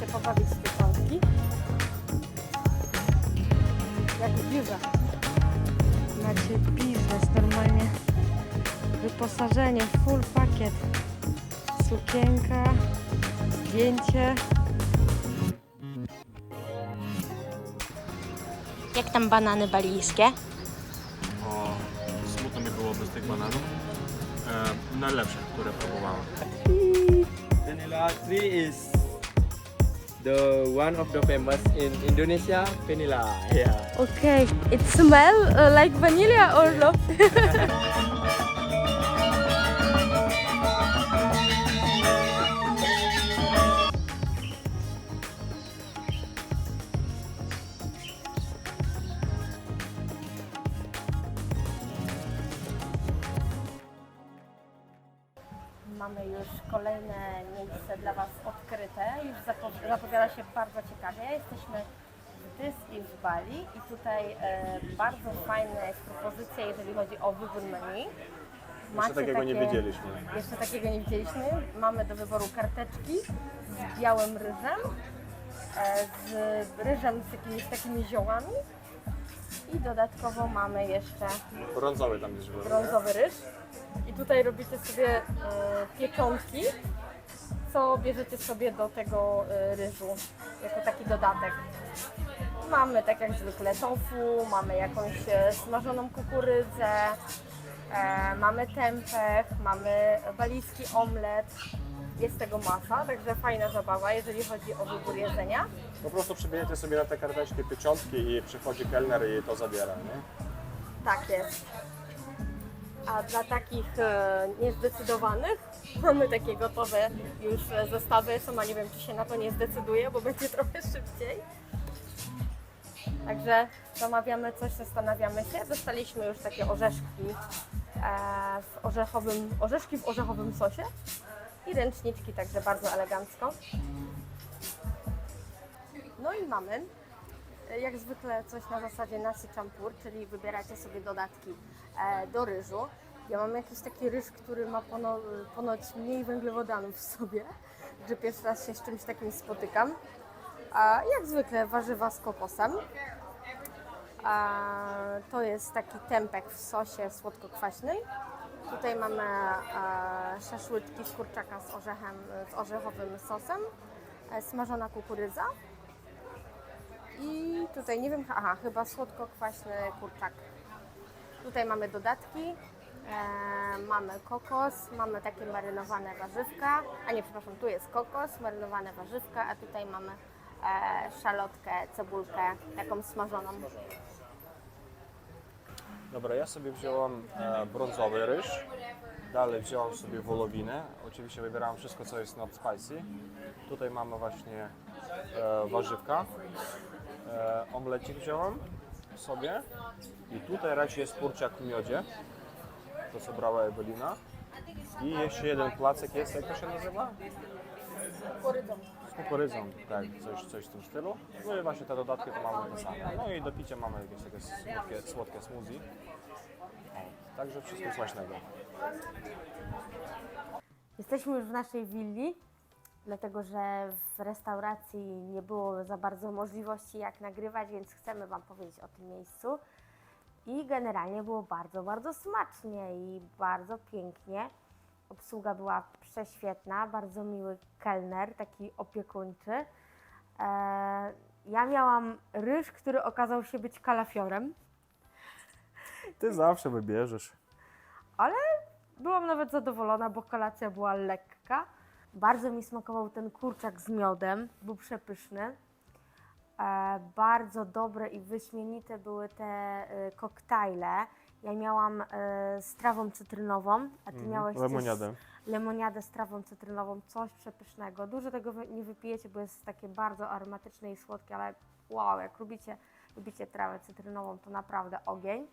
się pobawić w pieczątki. Jak w biurze. Macie biznes normalnie. Wyposażenie, full pakiet. Sukienka, zdjęcie. Jak tam banany balijskie? O, smutno mi było bez tych bananów. E, najlepsze, które próbowałem. Vanilla tree is the one of the famous in Indonesia. Vanilla, yeah. Okay, it smell uh, like vanilla or no? Mamy już kolejne miejsce dla Was odkryte. Już zapo- zapowiada się bardzo ciekawie. Jesteśmy w This is Bali i tutaj e, bardzo fajna jest propozycja, jeżeli chodzi o wybór menu. Macie takiego nie wiedzieliśmy. Jeszcze takiego nie widzieliśmy. Mamy do wyboru karteczki z białym ryżem, e, z ryżem z jakimiś takimi ziołami i dodatkowo mamy jeszcze Brązowy tam gdzieś był. nie? brązowy ryż. I tutaj robicie sobie e, pieczątki, co bierzecie sobie do tego e, ryżu, jako taki dodatek. Mamy tak jak zwykle tofu, mamy jakąś e, smażoną kukurydzę, e, mamy tempeh, mamy walijski omlet. Jest tego masa, także fajna zabawa, jeżeli chodzi o wybór jedzenia. Po prostu przybijecie sobie na te karteczki pieczątki i przychodzi kelner i to zabiera, nie? Tak jest. A dla takich e, niezdecydowanych mamy takie gotowe już e, zestawy. Sama nie wiem, czy się na to nie zdecyduje, bo będzie trochę szybciej. Także zamawiamy coś, zastanawiamy się. Dostaliśmy już takie orzeszki e, w orzechowym, orzeszki w orzechowym sosie i ręczniczki, także bardzo elegancko. No i mamy jak zwykle coś na zasadzie nasi champur, czyli wybieracie sobie dodatki e, do ryżu. Ja mam jakiś taki ryż, który ma pono, ponoć mniej węglowodanów w sobie, że pierwszy raz się z czymś takim spotykam. A jak zwykle warzywa z kokosem. A, to jest taki tempek w sosie słodko-kwaśnej. Tutaj mamy szaszłytki z kurczaka z orzechem, z orzechowym sosem, e, smażona kukurydza, i tutaj nie wiem, aha, chyba słodko-kwaśny kurczak. Tutaj mamy dodatki, mamy kokos, mamy takie marynowane warzywka, a nie, przepraszam, tu jest kokos, marynowane warzywka, a tutaj mamy e, szalotkę, cebulkę, taką smażoną. Dobra, ja sobie wziąłem e, brązowy ryż. Dalej wziąłem sobie wołowinę. Oczywiście wybierałem wszystko, co jest not spicy. Tutaj mamy właśnie e, warzywka. E, omlecik sobie. I tutaj raczej jest kurczak w miodzie. To, co brała Ewelina. I jeszcze jeden placek jest, jak to się nazywa? Z kukurydzą, tak, coś, coś w tym stylu. No i właśnie te dodatki to mamy te same. No i do picia mamy jakieś takie słodkie, słodkie smoothie. O, także wszystko smacznego. Jesteśmy już w naszej willi, dlatego że w restauracji nie było za bardzo możliwości jak nagrywać, więc chcemy Wam powiedzieć o tym miejscu. I generalnie było bardzo, bardzo smacznie i bardzo pięknie. Obsługa była prześwietna, bardzo miły kelner, taki opiekuńczy. Eee, ja miałam ryż, który okazał się być kalafiorem. Ty zawsze wybierzesz. ale byłam nawet zadowolona, bo kolacja była lekka. Bardzo mi smakował ten kurczak z miodem, był przepyszny. E, bardzo dobre i wyśmienite były te e, koktajle. Ja miałam z trawą cytrynową, a ty miałeś coś- Lemoniadę. lemoniadę z trawą cytrynową, coś przepysznego. Dużo tego nie wypijecie, bo jest takie bardzo aromatyczne i słodkie, ale wow, jak lubicie, lubicie trawę cytrynową, to naprawdę ogień.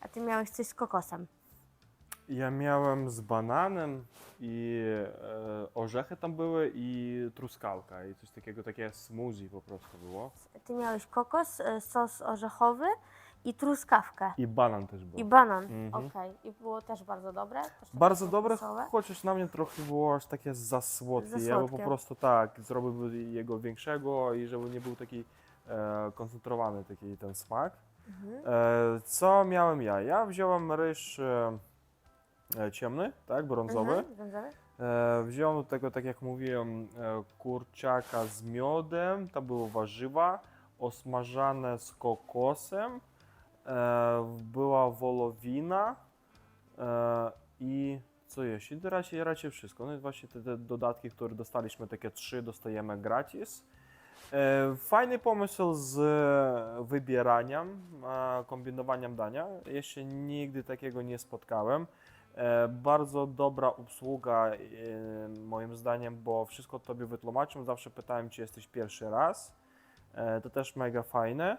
A ty miałeś coś z kokosem. Ja miałem z bananem i e, orzechy tam były i truskawka i coś takiego, takie smoothie po prostu było. Ty miałeś kokos, e, sos orzechowy i truskawkę. I banan też był. I banan. Mhm. Okej. I było też bardzo dobre. Też takie Bardzo dobre, kokosowe. chociaż na mnie trochę było aż takie za słodkie. Za Ja bym po prostu tak zrobiłby jego większego i żeby nie był taki e, koncentrowany taki ten smak. Mhm. E, co miałem ja? Ja wziąłem ryż e, ciemny, tak, brązowy. Mhm. Brązowy? E, wziąłem do tego, tak jak mówiłem, e, kurczaka z miodem, to były warzywa osmażane z kokosem, e, była wolowina e, i co jeszcze? I raczej, raczej wszystko. No i właśnie te, te dodatki, które dostaliśmy, takie trzy dostajemy gratis. E, Fajny pomysł z wybieraniem, e, kombinowaniem dania. Jeszcze nigdy takiego nie spotkałem. E, Bardzo dobra obsługa, e, moim zdaniem, bo wszystko tobie wytłumaczą. Zawsze pytałem, czy jesteś pierwszy raz. E, To też mega fajne.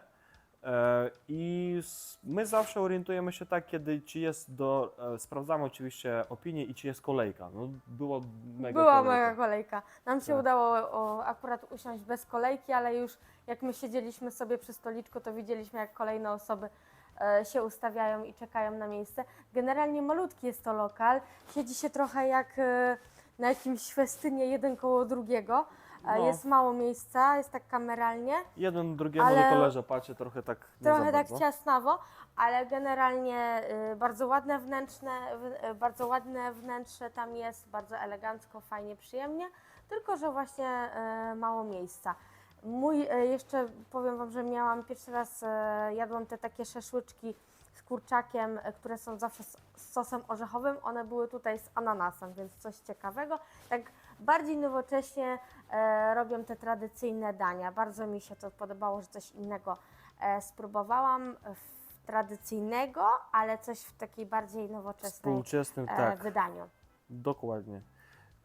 I my zawsze orientujemy się tak, kiedy czy jest do. Sprawdzamy oczywiście opinię i czy jest kolejka. No, było mega Była kolejka. mega kolejka. Nam się Tak. udało o, akurat usiąść bez kolejki, ale już jak my siedzieliśmy sobie przy stoliczku, to widzieliśmy, jak kolejne osoby się ustawiają i czekają na miejsce. Generalnie malutki jest to lokal. Siedzi się trochę jak e, na jakimś festynie jeden koło drugiego. E, No. Jest mało miejsca, jest tak kameralnie. Jeden drugiemu Ale- do koleża patrzę trochę tak. Trochę tak ciasnawo, ale generalnie y, bardzo ładne wnętrzne, y, bardzo ładne wnętrze tam jest, bardzo elegancko, fajnie, przyjemnie, tylko że właśnie y, mało miejsca. Mój, y, jeszcze powiem Wam, że miałam pierwszy raz, y, jadłam te takie szaszłyczki z kurczakiem, y, które są zawsze z, sosem orzechowym, one były tutaj z ananasem, więc coś ciekawego. Tak bardziej nowocześnie e, robią te tradycyjne dania. Bardzo mi się to podobało, że coś innego e, spróbowałam tradycyjnego, ale coś w takiej bardziej nowoczesnej Współczesnym, e, tak. wydaniu. Dokładnie.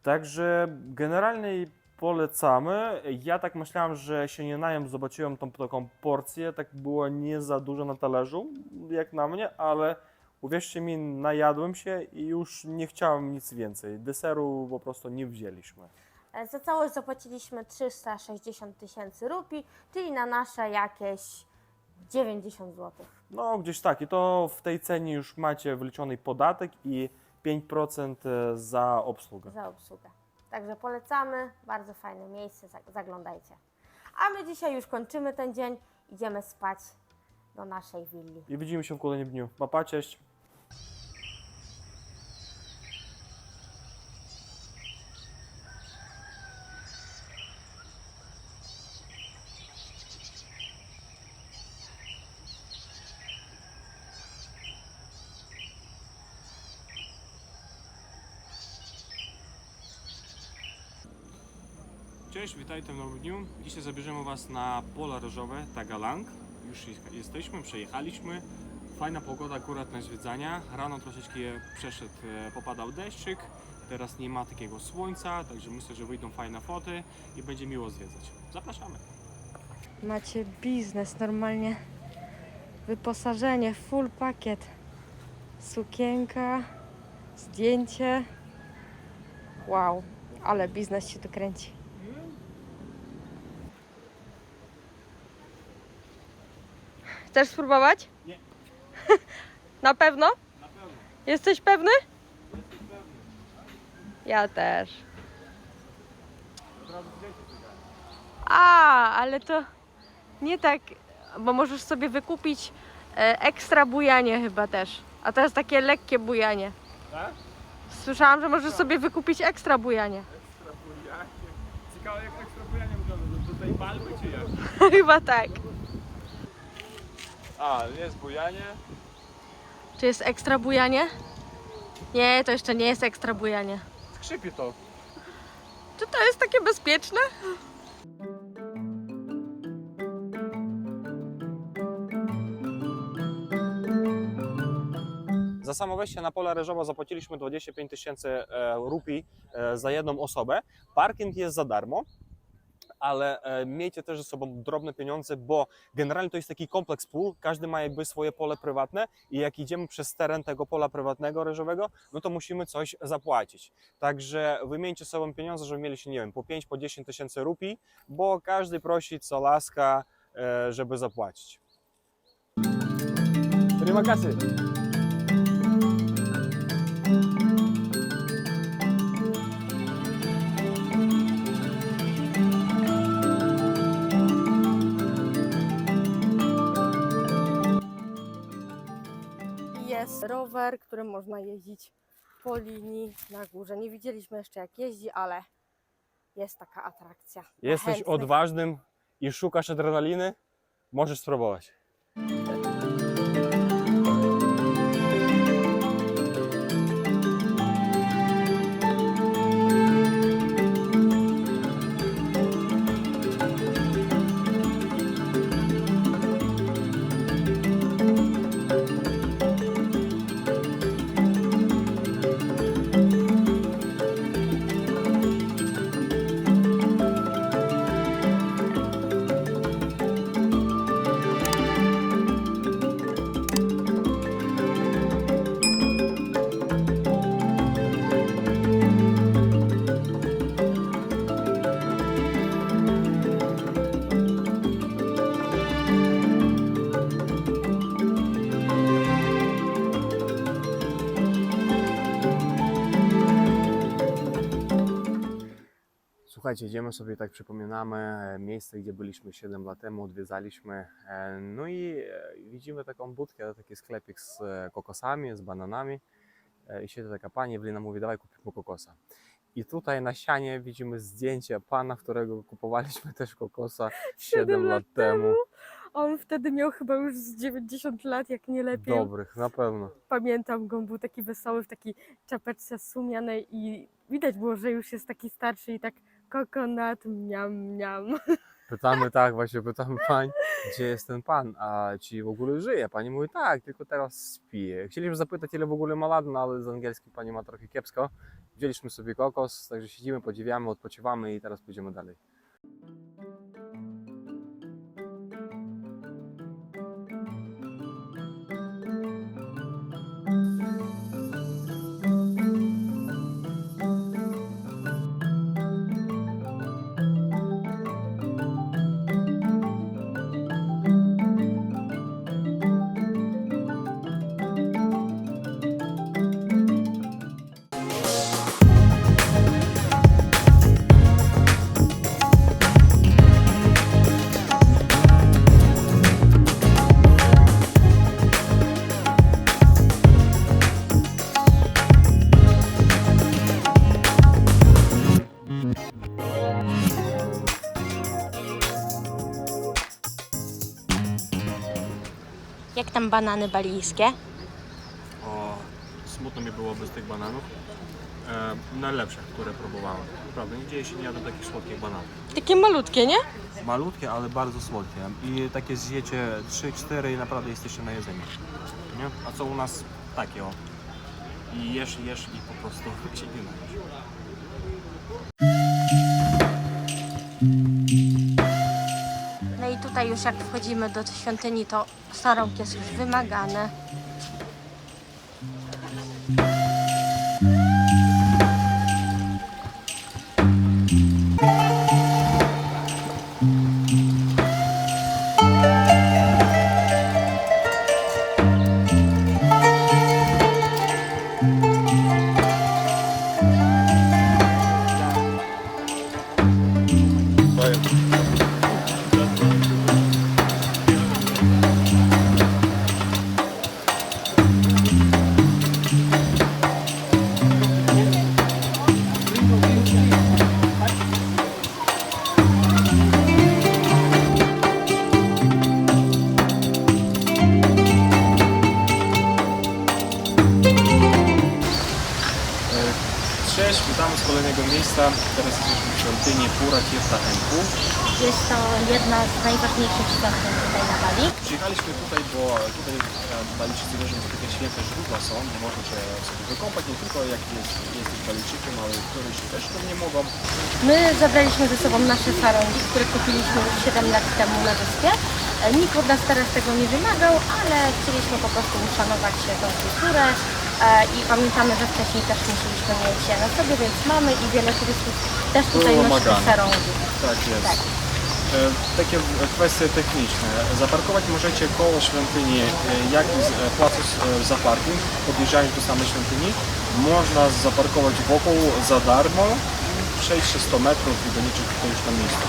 Także generalnie polecamy. Ja tak myślałem, że się nie najem, zobaczyłem tą taką porcję, tak było nie za dużo na talerzu, jak na mnie, ale uwierzcie mi, najadłem się i już nie chciałem nic więcej. Deseru po prostu nie wzięliśmy. E, Za całość zapłaciliśmy 360 tysięcy rupii, czyli na nasze jakieś 90 zł. No gdzieś tak i to w tej cenie już macie wliczony podatek i 5% za obsługę. za obsługę. Także polecamy, bardzo fajne miejsce, zag- zaglądajcie. A my dzisiaj już kończymy ten dzień, idziemy spać do naszej willi. I widzimy się w kolejnym dniu. Papa, cześć! Cześć, witajcie w nowym dniu. Dzisiaj zabierzemy Was na pola ryżowe Tagalang. Już jest- jesteśmy, przejechaliśmy. Fajna pogoda akurat na zwiedzania. Rano troszeczkę przeszedł, e, popadał deszczyk. Teraz nie ma takiego słońca, także myślę, że wyjdą fajne foty i będzie miło zwiedzać. Zapraszamy. Macie biznes, normalnie wyposażenie, full pakiet. Sukienka, zdjęcie. Wow, ale biznes się tu kręci. Chcesz spróbować? Nie. Na pewno? Na pewno. Jesteś pewny? Ja też. A, ale to nie tak, bo możesz sobie wykupić e, ekstra bujanie chyba też. A to jest takie lekkie bujanie. Tak? Słyszałam, że możesz sobie wykupić ekstra bujanie. Ekstra bujanie. Ciekawe jak ekstra bujanie wygląda. Do tej palmy czy jak? chyba tak. A, jest bujanie. Czy jest ekstra bujanie? Nie, to jeszcze nie jest ekstra bujanie. Skrzypi to. Czy to jest takie bezpieczne? Za samo wejście na pole ryżowe zapłaciliśmy 25 tysięcy e, rupii e, za jedną osobę. Parking jest za darmo. Ale e, miejcie też ze sobą drobne pieniądze, bo generalnie to jest taki kompleks pól, każdy ma jakby swoje pole prywatne i jak idziemy przez teren tego pola prywatnego ryżowego, no to musimy coś zapłacić. Także wymieńcie sobą pieniądze, żeby mieli się, nie wiem, po 5, po 10 tysięcy rupii, bo każdy prosi co laska, e, żeby zapłacić. Terima kasih. Jest rower, którym można jeździć po linii na górze. Nie widzieliśmy jeszcze jak jeździ, ale jest taka atrakcja. Jesteś odważnym i szukasz adrenaliny? Możesz spróbować. Słuchajcie, idziemy sobie tak przypominamy miejsce, gdzie byliśmy 7 lat temu, odwiedzaliśmy. e, No i e, widzimy taką budkę, taki sklepik z e, kokosami, z bananami. I siedzi taka pani, Ewelina mówi, dawaj kupimy kokosa. I tutaj na ścianie widzimy zdjęcie pana, którego kupowaliśmy też kokosa 7 lat temu. On wtedy miał chyba już z 90 lat, jak nie lepiej. Dobrych, na pewno. Pamiętam go, on był taki wesoły w takiej czapeczce sumianej i widać było, że już jest taki starszy i tak kokonat, miam, miam. Pytamy tak, właśnie pytamy pań, gdzie jest ten pan, a czy w ogóle żyje? Pani mówi tak, tylko teraz śpi. Chcieliśmy zapytać, ile w ogóle ma lat, no ale z angielskim pani ma trochę kiepsko. Wzięliśmy sobie kokos, także siedzimy, podziwiamy, odpoczywamy i teraz pójdziemy dalej. Banany balijskie? O, smutno mi było bez tych bananów. E, najlepsze, które próbowałem. Naprawdę, nigdzie się nie jadłem takich słodkich bananów. Takie malutkie, nie? Malutkie, ale bardzo słodkie. I takie zjecie 3-4 i naprawdę jesteście na jedzeniu. Nie? A co u nas takie o. I jesz, jesz i po prostu się nie najesz. Tutaj już jak wchodzimy do świątyni, to sarąg jest już wymagany. Teraz jesteśmy w świątyni Pura Tirta Empu. Jest to jedna z najważniejszych świątyń tutaj na Bali. Przyjechaliśmy tutaj, bo tutaj e, Balijczycy wierzą, że takie święte źródła są, gdzie można się sobie wykąpać, nie tylko jak jest, jesteś Balijczykiem, ale turyści też tu nie mogą. My zabraliśmy ze sobą nasze sarągi, które kupiliśmy już 7 lat temu na wyspie. E, Nikt od nas teraz tego nie wymagał, ale chcieliśmy po prostu uszanować się tą kulturę i pamiętamy, że wcześniej też musieliśmy mieć je na sobie, więc mamy i wiele turystów też tutaj nosi sarągi. Tak jest. Tak. E, Takie w- kwestie techniczne. Zaparkować możecie koło świątyni, e, jak i z- e, placu z- e, za parking, podjeżdżając do samej świątyni. Można zaparkować wokół za darmo, przejść się 100 metrów i doliczyć tutaj już na miejscu.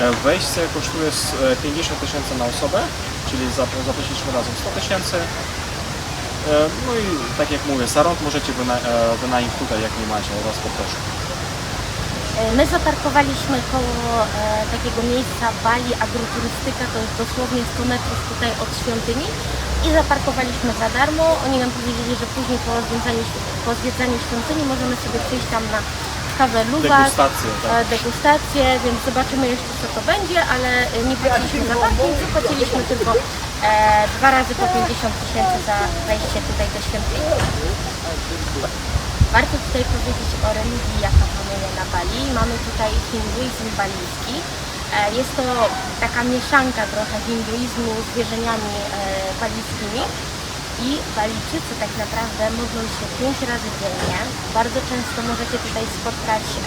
E, Wejście kosztuje z- e, 50 tysięcy na osobę, czyli zap- zapłaciliśmy razem 100 tysięcy. E, No i tak jak mówię, sarąg możecie wyna- e, wynająć tutaj, jak nie macie, Was poproszę. E, My zaparkowaliśmy koło e, takiego miejsca Bali Agroturystyka, to jest dosłownie 100 metrów tutaj od świątyni i zaparkowaliśmy za darmo. Oni nam powiedzieli, że później po zwiedzaniu, po zwiedzaniu świątyni możemy sobie przyjść tam na kawę luwak, Degustację, tak. e, degustację, więc zobaczymy jeszcze co to będzie, ale nie płaciliśmy za parking, zapłaciliśmy tylko e, dwa razy po 50 tysięcy za wejście tutaj do świątyni. Warto tutaj powiedzieć o religii, jaka panuje na Bali. Mamy tutaj hinduizm balijski. E, Jest to taka mieszanka trochę hinduizmu z wierzeniami e, balijskimi. I Balijczycy tak naprawdę modlą się pięć razy dziennie. Bardzo często możecie tutaj spotkać e,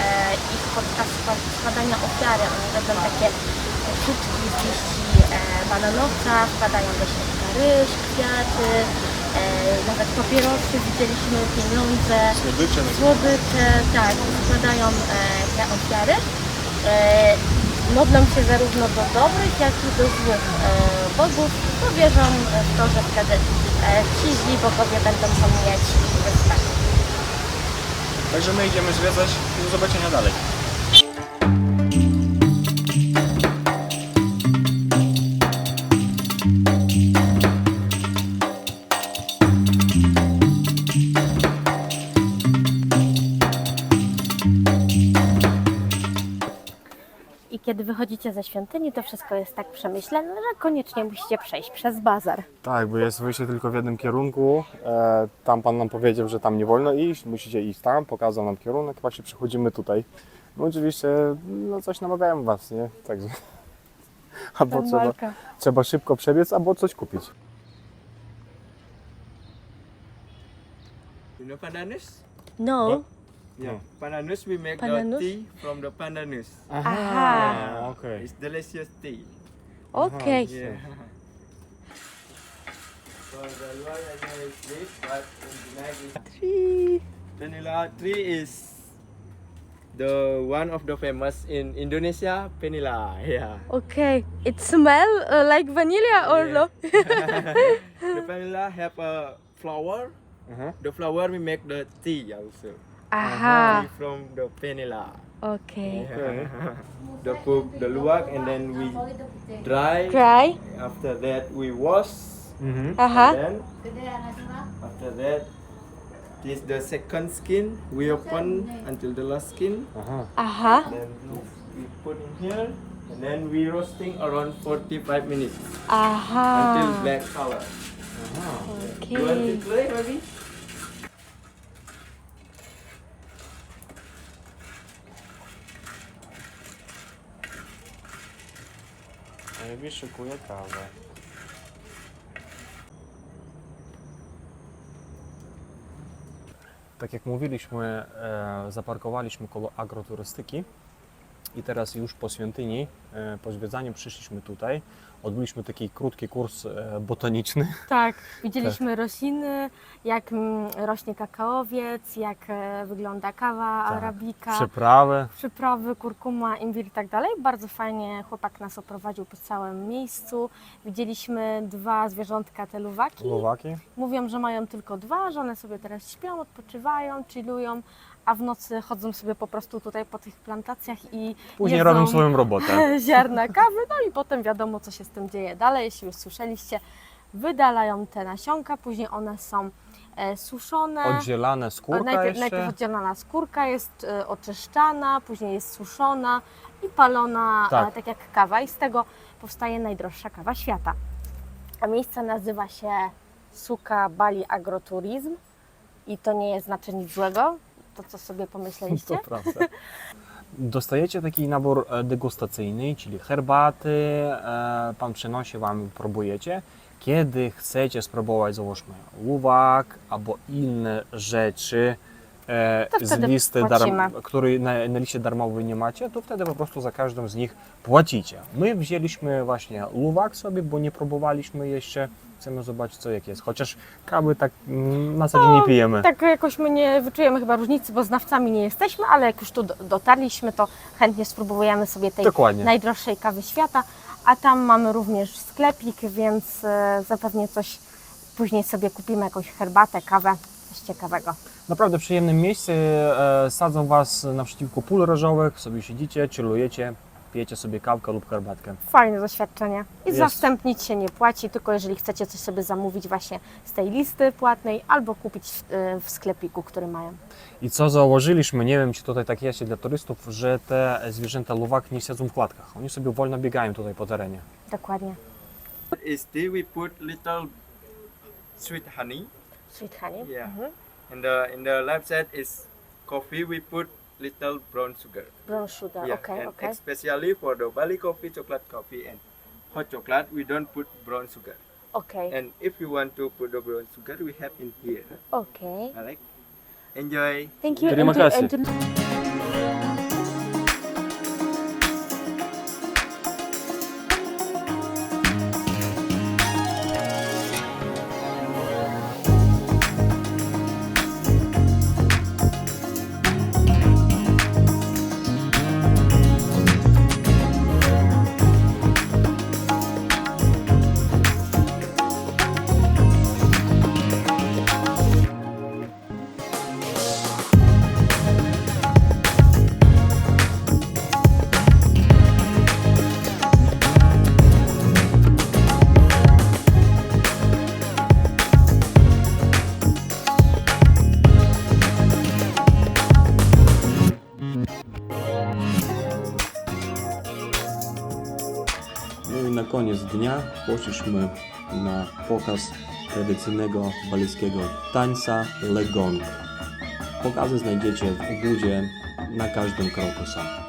ich podczas skła- składania ofiary. Oni robią takie sztuczki z liści e, bananowca, wkładają do środka ryż, kwiaty, e, nawet papierosy, widzieliśmy pieniądze Słodycze, słodycze, tak, składają e, te ofiary. E, modlą się zarówno do dobrych, jak i do złych e, bogów, bo wierzą w to, że wtedy e, ci źli bogowie będą pomijać ich. Także my idziemy zwiedzać i do zobaczenia dalej. Kiedy wychodzicie ze świątyni, to wszystko jest tak przemyślane, że koniecznie musicie przejść przez bazar. Tak, bo jest wyjście tylko w jednym kierunku. E, tam pan nam powiedział, że tam nie wolno iść, musicie iść tam, pokazał nam kierunek, właśnie przychodzimy tutaj. No oczywiście, no coś namawiają was, nie? Także albo trzeba, trzeba szybko przebiec, albo coś kupić. You know pandanus? No, Yeah. Pandanus we make Pandanus? the tea from the pandanus. Aha. okej. It's delicious tea. Okay. Yeah. so the luar is this, but in Penang is Penila tree is the one of the famous in Indonesia, Penila. Yeah. Okay, it smell uh, like vanilla or Yeah. the Penila have a flower. Mhm. The flower we make the tea also. Aha, from the Penila. okay. Okay. the cook the luwak and then we dry. Dry. After that we wash. Mhm. Aha. Then after that this the second skin we open until the last skin. Aha. Aha. Then we put in here and then we roasting around 45 minutes Aha. until black color. You want to play maybe? Ewi szykuje kawę. Tak jak mówiliśmy, e, zaparkowaliśmy koło agroturystyki i teraz już po świątyni, e, po zwiedzaniu przyszliśmy tutaj. Odbyliśmy taki krótki kurs e, botaniczny. Tak, widzieliśmy rośliny, jak mm, rośnie kakaowiec, jak e, wygląda kawa arabika, Przyprawy. przyprawy, kurkuma, imbir i tak dalej. Bardzo fajnie chłopak nas oprowadził po całym miejscu. Widzieliśmy dwa zwierzątka, te luwaki. Luwaki. Mówią, że mają tylko dwa, że one sobie teraz śpią, odpoczywają, chillują, a w nocy chodzą sobie po prostu tutaj po tych plantacjach i Później jedzą robią swoją robotę. ziarna kawy, no i potem wiadomo, co się z tym dzieje dalej, jeśli już słyszeliście. Wydalają te nasionka, później one są e, suszone. Oddzielane skórka najpierw, jeszcze. najpierw oddzielana skórka jest e, oczyszczana, później jest suszona i palona, Tak. tak. tak jak kawa i z tego powstaje najdroższa kawa świata. A miejsce nazywa się Suka Bali Agroturizm i to nie jest znaczy nic złego, to co sobie pomyśleliście. To prawda. Dostajecie taki nabór e, degustacyjny, czyli herbaty, e, pan przynosi Wam, próbujecie. Kiedy chcecie spróbować, załóżmy, łówak albo inne rzeczy, e, z listy, darm, który na, na liście darmowej nie macie, to wtedy po prostu za każdą z nich płacicie. My wzięliśmy właśnie luwak sobie, bo nie próbowaliśmy jeszcze. Chcemy zobaczyć, co jak jest. Chociaż kawy tak mm, na co dzień nie pijemy. Tak jakoś my nie wyczujemy chyba różnicy, bo znawcami nie jesteśmy, ale jak już tu do- dotarliśmy, to chętnie spróbujemy sobie tej Dokładnie. najdroższej kawy świata. A tam mamy również sklepik, więc e, zapewne coś później sobie kupimy, jakąś herbatę, kawę, coś ciekawego. Naprawdę przyjemne miejsce. E, sadzą Was naprzeciwko pól ryżowych, sobie siedzicie, chillujecie, pijecie sobie kawkę lub herbatkę. Fajne doświadczenie. I Jest. za wstęp nic się nie płaci, tylko jeżeli chcecie coś sobie zamówić właśnie z tej listy płatnej albo kupić w, e, w sklepiku, który mają. I co zauważyliśmy, nie wiem czy tutaj tak jest dla turystów, że te zwierzęta luwak nie siedzą w klatkach. Oni sobie wolno biegają tutaj po terenie. Dokładnie. Is tea we put little sweet honey. Sweet honey. Yeah. Mhm. And the in the left side is coffee we put little brown sugar. Brown sugar, Yeah, okay, and okej. especially for the Bali coffee, chocolate coffee, and hot chocolate, we don't put brown sugar. Okay. And if you want to put the brown sugar, we have in here. Okay. I like. Enjoy. Thank you. Terima kasih. Dnia poszliśmy na pokaz tradycyjnego balijskiego tańca Legong. Pokazy znajdziecie w Ubudzie na każdym kroku są.